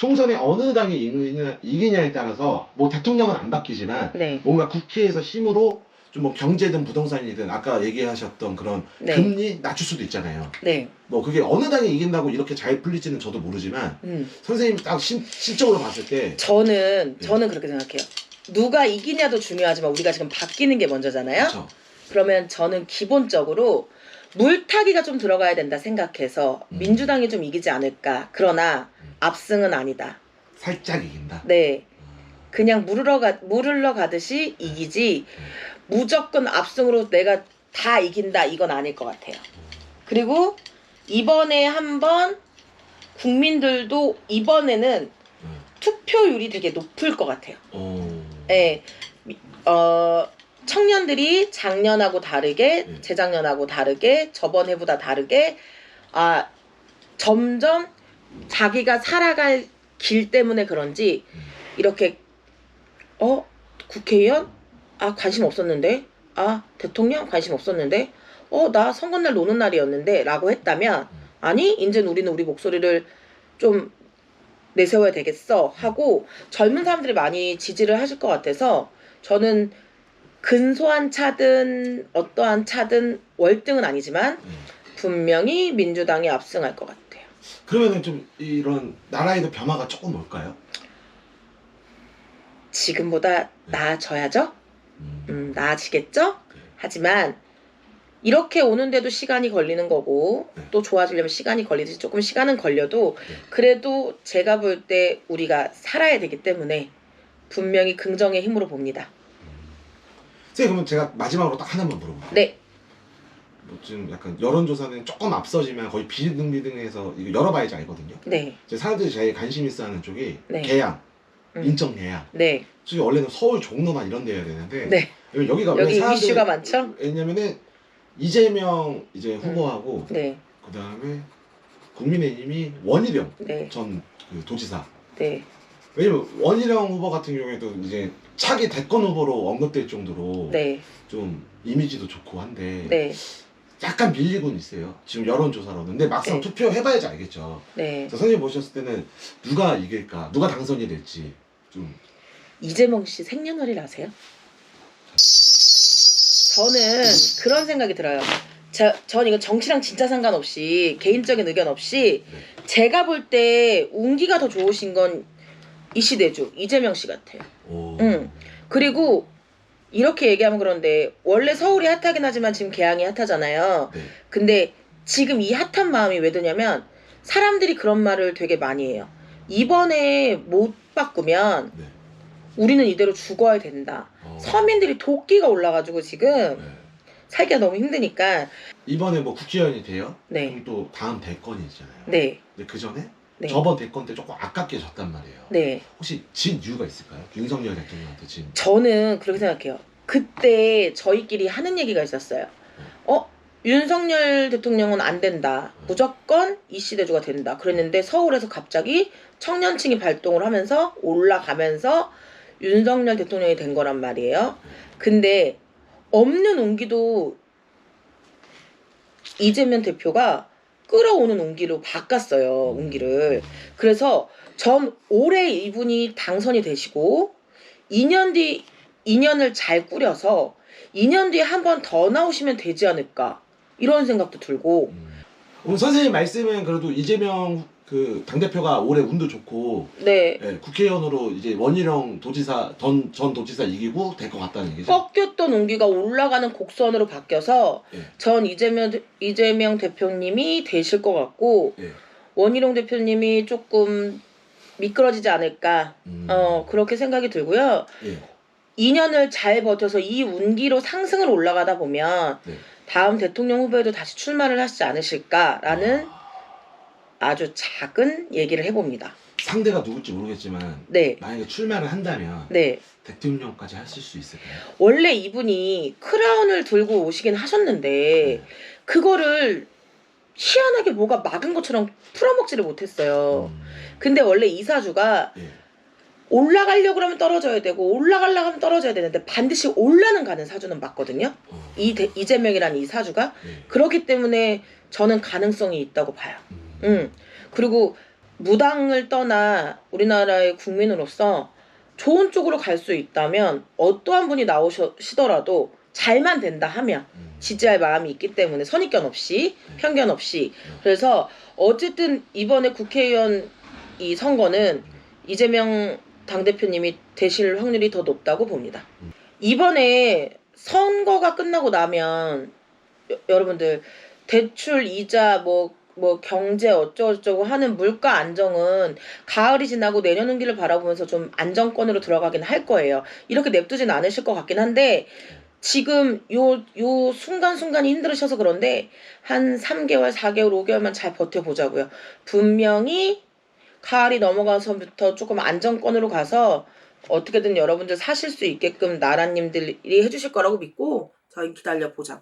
총선에 어느 당이 이기냐, 이기냐에 따라서 뭐 대통령은 안 바뀌지만 네. 뭔가 국회에서 힘으로 좀 뭐 경제든 부동산이든 아까 얘기하셨던 그런 네. 금리 낮출 수도 있잖아요. 네. 뭐 그게 어느 당이 이긴다고 이렇게 잘 풀릴지는 저도 모르지만 음. 선생님 딱 신, 실적으로 봤을 때 저는 네. 저는 그렇게 생각해요. 누가 이기냐도 중요하지만 우리가 지금 바뀌는 게 먼저잖아요. 그렇죠. 그러면 저는 기본적으로 물타기가 좀 들어가야 된다 생각해서 음. 민주당이 좀 이기지 않을까. 그러나 음. 압승은 아니다. 살짝 이긴다. 네. 그냥 물으러 가, 물으러 가듯이 이기지 무조건 압승으로 내가 다 이긴다 이건 아닐 것 같아요. 그리고 이번에 한번 국민들도 이번에는 음. 투표율이 되게 높을 것 같아요. 미- 어, 청년들이 작년하고 다르게, 네. 재작년하고 다르게, 저번 해보다 다르게, 아, 점점 자기가 살아갈 길 때문에 그런지, 음. 이렇게, 어, 국회의원? 아, 관심 없었는데? 아, 대통령? 관심 없었는데? 어, 나 선거날 노는 날이었는데? 라고 했다면, 아니, 이제는 우리는 우리 목소리를 좀 내세워야 되겠어 하고 젊은 사람들이 많이 지지를 하실 것 같아서 저는 근소한 차든 어떠한 차든 월등은 아니지만 음. 분명히 민주당이 압승할 것 같아요. 그러면은 좀 이런 나라에도 변화가 조금 올까요? 지금보다 나아져야죠? 음. 음, 나아지겠죠? 네. 하지만 이렇게 오는데도 시간이 걸리는 거고 네. 또 좋아지려면 시간이 걸리듯이 조금 시간은 걸려도 네. 그래도 제가 볼 때 우리가 살아야 되기 때문에 분명히 긍정의 힘으로 봅니다. 선생님 그러면 제가 마지막으로 딱 하나만 물어볼게요. 네. 뭐 지금 약간 여론조사는 조금 앞서지만 거의 비등비등해서 이거 열어봐야지 알거든요. 네. 이제 사람들이 제일 관심 있어 하는 쪽이 네. 계양, 음. 인천 계양. 네. 솔직히 원래는 서울 종로만 이런 데여야 되는데 네. 여기가 왜 여기 사람들이- 이슈가 많죠? 왜냐면은 이재명 이제 후보하고 네. 그 다음에 국민의힘이 원희룡 네. 전그 도지사. 네. 왜냐면 원희룡 후보 같은 경우에도 이제 차기 대권 후보로 언급될 정도로 네. 좀 이미지도 좋고 한데 네. 약간 밀리고는 있어요. 지금 여론조사로는. 근데 막상 네. 투표해봐야지 알겠죠. 네. 그래서 선생님 보셨을 때는 누가 이길까, 누가 당선이 될지 좀 이재명 씨 생년월일 아세요? 저는 그런 생각이 들어요. 저, 전 이거 정치랑 진짜 상관없이 개인적인 의견 없이 네. 제가 볼 때 운기가 더 좋으신 건 이 시대주 이재명 씨 같아요. 오. 응. 그리고 이렇게 얘기하면 그런데 원래 서울이 핫하긴 하지만 지금 개항이 핫하잖아요. 네. 근데 지금 이 핫한 마음이 왜 드냐면 사람들이 그런 말을 되게 많이 해요. 이번에 못 바꾸면 네. 우리는 이대로 죽어야 된다. 어. 서민들이 도끼가 올라가지고 지금 네. 살기가 너무 힘드니까 이번에 뭐 국회의원이 돼요? 네, 그럼 또 다음 대권이 있잖아요. 네, 근데 그 전에 네, 저번 대권 때 조금 아깝게 졌단 말이에요. 네. 혹시 진 이유가 있을까요? 윤석열 대통령한테 진. 저는 그렇게 생각해요. 그때 저희끼리 하는 얘기가 있었어요. 어? 윤석열 대통령은 안 된다. 무조건 이시대주가 된다. 그랬는데 서울에서 갑자기 청년층이 발동을 하면서 올라가면서 윤석열 대통령이 된 거란 말이에요. 근데 없는 온기도 이재명 대표가 끌어오는 온기로 바꿨어요. 온기를. 그래서 전 올해 이분이 당선이 되시고 2년 뒤 2년을 잘 꾸려서 2년 뒤에 한 번 더 나오시면 되지 않을까 이런 생각도 들고 음. 오늘 선생님 말씀은 그래도 이재명 그 당대표가 올해 운도 좋고 네 예, 국회의원으로 이제 원희룡 도지사 전, 전 도지사 이기고 될 것 같다는 얘기죠. 꺾였던 온기가 올라가는 곡선으로 바뀌어서 예. 전 이재명 대- 이재명 대표님이 되실 것 같고 예. 원희룡 대표님이 조금 미끄러지지 않을까 음. 어 그렇게 생각이 들고요. 예. 2년을 잘 버텨서 이 운기로 상승을 올라가다 보면 네. 다음 대통령 후보에도 다시 출마를 하시지 않으실까라는 아, 아주 작은 얘기를 해봅니다. 상대가 누굴지 모르겠지만 네, 만약에 출마를 한다면 네. 대통령까지 하실 수 있을까요? 원래 이분이 크라운을 들고 오시긴 하셨는데 그거를 희한하게 뭐가 막은 것처럼 풀어먹지를 못했어요. 음. 근데 원래 이사주가 예. 올라가려고 그러면 떨어져야 되고 올라가려고 하면 떨어져야 되는데 반드시 올라는 가는 사주는 맞거든요. 어. 이 대- 이재명이라는 이 사주가 예. 그렇기 때문에 저는 가능성이 있다고 봐요. 음. 음. 그리고 무당을 떠나 우리나라의 국민으로서 좋은 쪽으로 갈 수 있다면 어떠한 분이 나오시더라도 잘만 된다 하면 음. 지지할 마음이 있기 때문에 선입견 없이 편견 없이 그래서 어쨌든 이번에 국회의원 이 선거는 이재명 당대표님이 되실 확률이 더 높다고 봅니다. 음. 이번에 선거가 끝나고 나면 여, 여러분들 대출 이자 뭐 뭐 경제 어쩌고저쩌고 하는 물가 안정은 가을이 지나고 내년 운기를 바라보면서 좀 안정권으로 들어가긴 할 거예요. 이렇게 냅두진 않으실 것 같긴 한데 지금 요, 요 순간순간이 힘들으셔서 그런데 한 3개월, 4개월, 5개월만 잘 버텨보자고요. 분명히 가을이 넘어가서부터 조금 안정권으로 가서 어떻게든 여러분들 사실 수 있게끔 나라님들이 해주실 거라고 믿고 저희 기다려보자고.